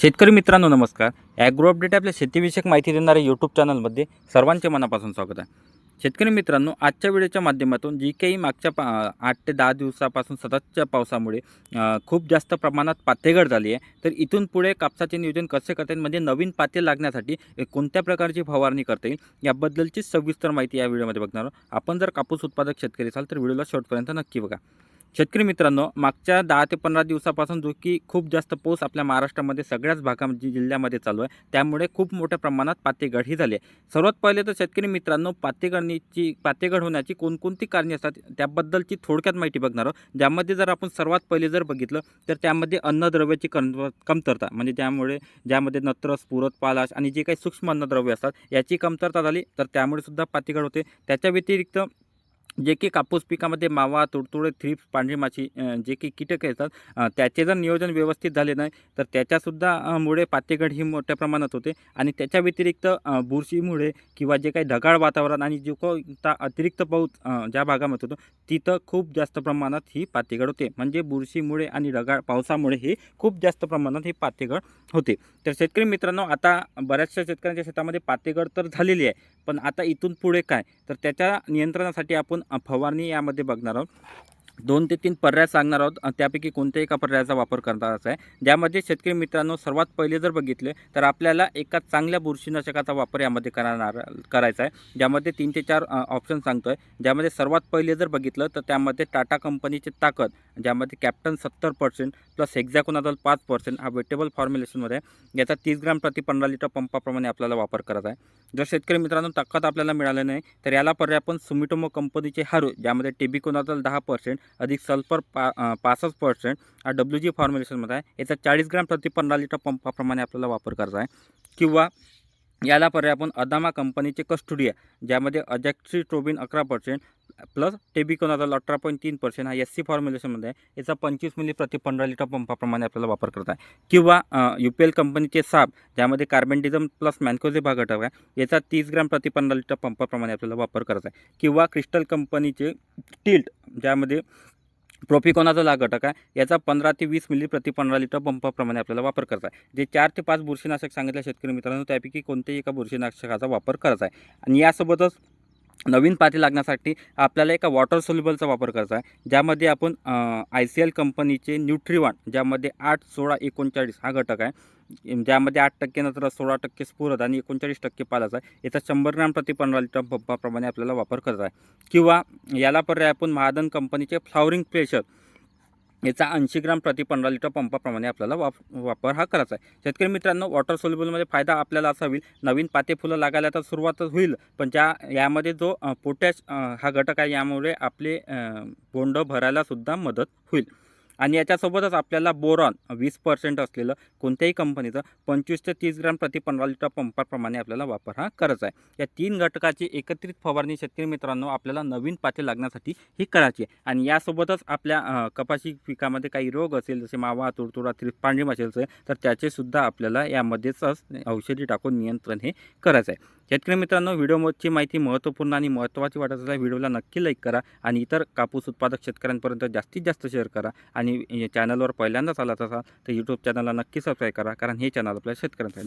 शेतकरी मित्रांनो नमस्कार. ॲग्रो अपडेट आपल्या शेतीविषयक माहिती देणाऱ्या यूट्यूब चॅनलमध्ये सर्वांचे मनापासून स्वागत आहे. शेतकरी मित्रांनो आजच्या व्हिडिओच्या माध्यमातून जी काही मागच्या पा आठ ते दहा दिवसापासून सततच्या पावसामुळे खूप जास्त प्रमाणात पातेगड झाली आहे. तर इथून पुढे कापसाचे नियोजन कसे करता येईल? म्हणजे नवीन पाते लागण्यासाठी कोणत्या प्रकारची फवारणी करता येईल? याबद्दलची सविस्तर माहिती या व्हिडिओमध्ये बघणार आहोत. आपण जर कापूस उत्पादक शेतकरी असाल तर व्हिडिओला शेवटपर्यंत नक्की बघा. शेतकरी मित्रांनो मागच्या दहा ते पंधरा दिवसापासून जो की खूप जास्त पाऊस आपल्या महाराष्ट्रामध्ये सगळ्याच भागामध्ये जिल्ह्यामध्ये चालू आहे. त्यामुळे खूप मोठ्या प्रमाणात पातेगड ही झाली. आहे सर्वात पहिले तर शेतकरी मित्रांनो पातेगडणीची पातेगड होण्याची कोणकोणती कारणे असतात त्याबद्दलची थोडक्यात माहिती बघणार आहोत. ज्यामध्ये जर आपण सर्वात पहिले जर बघितलं तर त्यामध्ये अन्नद्रव्याची कम कमतरता म्हणजे त्यामुळे ज्यामध्ये नत्र पुरत पालाश आणि जे काही सूक्ष्म अन्नद्रव्य असतात याची कमतरता झाली तर त्यामुळे सुद्धा पातेगड होते. त्याच्या व्यतिरिक्त जे की कापूस पिकामध्ये मावा तुडतुडे थ्रिप्स पांढरी माशी जे की कीटक येतात त्याचे जर नियोजन व्यवस्थित झाले नाही तर त्याच्यासुद्धा मुळे पातेगड ही मोठ्या प्रमाणात होते. आणि त्याच्या व्यतिरिक्त बुरशीमुळे किंवा जे काही ढगाळ वातावरण आणि जो कोणता अतिरिक्त पाऊस ज्या भागामध्ये होतो तिथं खूप जास्त प्रमाणात ही पातेगड होते. म्हणजे बुरशीमुळे आणि ढगाळ पावसामुळे ही खूप जास्त प्रमाणात ही पातेगड होते. तर शेतकरी मित्रांनो आता बऱ्याचशा शेतकऱ्यांच्या शेतामध्ये पातेगड तर झालेली आहे पण आता इथून पुढे काय? तर त्याच्या नियंत्रणासाठी आपण फवारणी यामध्ये बघणार आहोत. दोन ते तीन पर्याय सांगणार आहोत. त्यापैकी कोणत्याही एका पर्यायाचा वापर करण्याचा आहे. ज्यामध्ये शेतकरी मित्रांनो सर्वात पहिले जर बघितले तर आपल्याला एका चांगल्या बुरशीनाशकाचा वापर यामध्ये करणार करायचा आहे. ज्यामध्ये तीन ते चार ऑप्शन सांगतो आहे ज्यामध्ये सर्वात पहिले जर बघितलं तर त्यामध्ये टाटा कंपनीची ताकद ज्यामध्ये कॅप्टन सत्तर पर्सेंट प्लस हेक्झॅकोनाझल पाच पर्सेंट हा वेटेबल फॉर्म्युलेशनमध्ये आहे. याचा तीस ग्राम प्रति पंधरा लिटर पंपाप्रमाणे आपल्याला वापर करायचा आहे. जर शेतकरी मित्रांनो ताकद आपल्याला मिळालं नाही तर याला पर्याय आपण सुमिटोमो कंपनीचे हारू ज्यामध्ये टेबिकोनादल दहा पर्सेंट अधिक सल्फर पा पासष्ट पर्सेंट हा डब्ल्यू जी फॉर्म्युलेशनमध्ये आहे. याचा चाळीस ग्राम प्रति पंधरा लिटर पंपाप्रमाणे आपल्याला वापर करायचा आहे. किंवा याला पर्याय आपण अदामा कंपनीचे कस्टुडिया ज्यामध्ये अजॅक्सी ट्रोबिन अकरा पर्सेंट प्लस टेबिकोनाझल अठरा पॉईंट तीन पर्सेंट हा एस सी फॉर्म्युलेशनमध्ये आहे. याचा पंचवीस मिली प्रति पंधरा लिटर पंपाप्रमाणे आपल्याला वापर करत आहे. किंवा यू पी एल कंपनीचे साप ज्यामध्ये कार्बेंटिझम प्लस मॅन्कोझे भाग घटक आहे याचा तीस ग्राम प्रति पंधरा लिटर पंपाप्रमाणे आपल्याला वापर करायचा आहे. किंवा क्रिस्टल कंपनीचे टिल्ट ज्यामध्ये प्रोपिकोनाचा लाग घटक आहे. याचा पंधरा ते वीस मिली प्रति पंधरा लिटर पंपाप्रमाणे आपल्याला वापर करायचा आहे जे चार ते पाच बुरशीनाशक सांगितलं शेतकरी मित्रांनो त्यापैकी कोणत्याही एका बुरशीनाशकाचा वापर करायचा आहे. आणि यासोबतच नवीन पाती लागण्यासाठी आपल्याला एका वॉटर सोल्युबलचा वापर करायचा आहे. ज्यामध्ये आपण आय सी एल कंपनीचे न्यूट्रिवान ज्यामध्ये आठ सोळा एकोणचाळीस हा घटक आहे. ज्यामध्ये आठ टक्के नंतर सोळा टक्के स्फुरद आणि एकोणचाळीस टक्के पालाचा आहे. याचा शंभर ग्रॅम प्रति पंधरा लिटर पंपाप्रमाणे आपल्याला वापर करायचा आहे. किंवा याला पर्याय आपण महादन कंपनीचे फ्लॉवरिंग प्रेशर याचा ऐंशी ग्राम प्रति पंधरा लिटर पंपाप्रमाणे आपल्याला वाप वापर हा करायचा आहे. शेतकरी मित्रांनो वॉटर सोल्युबलमध्ये फायदा आपल्याला असा होईल नवीन पाते फुलं लागायला तर सुरुवातच होईल पण ज्या यामध्ये जो पोटॅश हा घटक आहे यामुळे आपले बोंड भरायला सुद्धा मदत होईल. आणि याच्यासोबतच आपल्याला बोरॉन वीस पर्सेंट असलेलं कोणत्याही कंपनीचं पंचवीस ते तीस ग्राम प्रति पंधरा लिटर पंपाप्रमाणे आपल्याला वापर हा करायचा आहे. या तीन घटकाची एकत्रित फवारणी शेतकरी मित्रांनो आपल्याला नवीन पाते लागण्यासाठी ही करायची आहे. आणि यासोबतच आपल्या कपाशी पिकामध्ये काही रोग असेल जसे मावा तुडतुडा त्रिप पांढरी माशी तर त्याचे सुद्धा आपल्याला यामध्येच औषधी टाकून नियंत्रण हे करायचं आहे. शेतकरी मित्रांनो व्हिडिओची माहिती महत्त्वपूर्ण आणि महत्त्वाची वाटत असल्यास व्हिडिओला नक्की लाईक करा आणि इतर कापूस उत्पादक शेतकऱ्यांपर्यंत जास्तीत जास्त शेअर करा आणि चॅनलवर पहिल्यांदाच आला असाल तर यूट्यूब चॅनलला नक्की सबस्क्राईब करा कारण हे चॅनल आपल्या शेतकऱ्यांचं आहे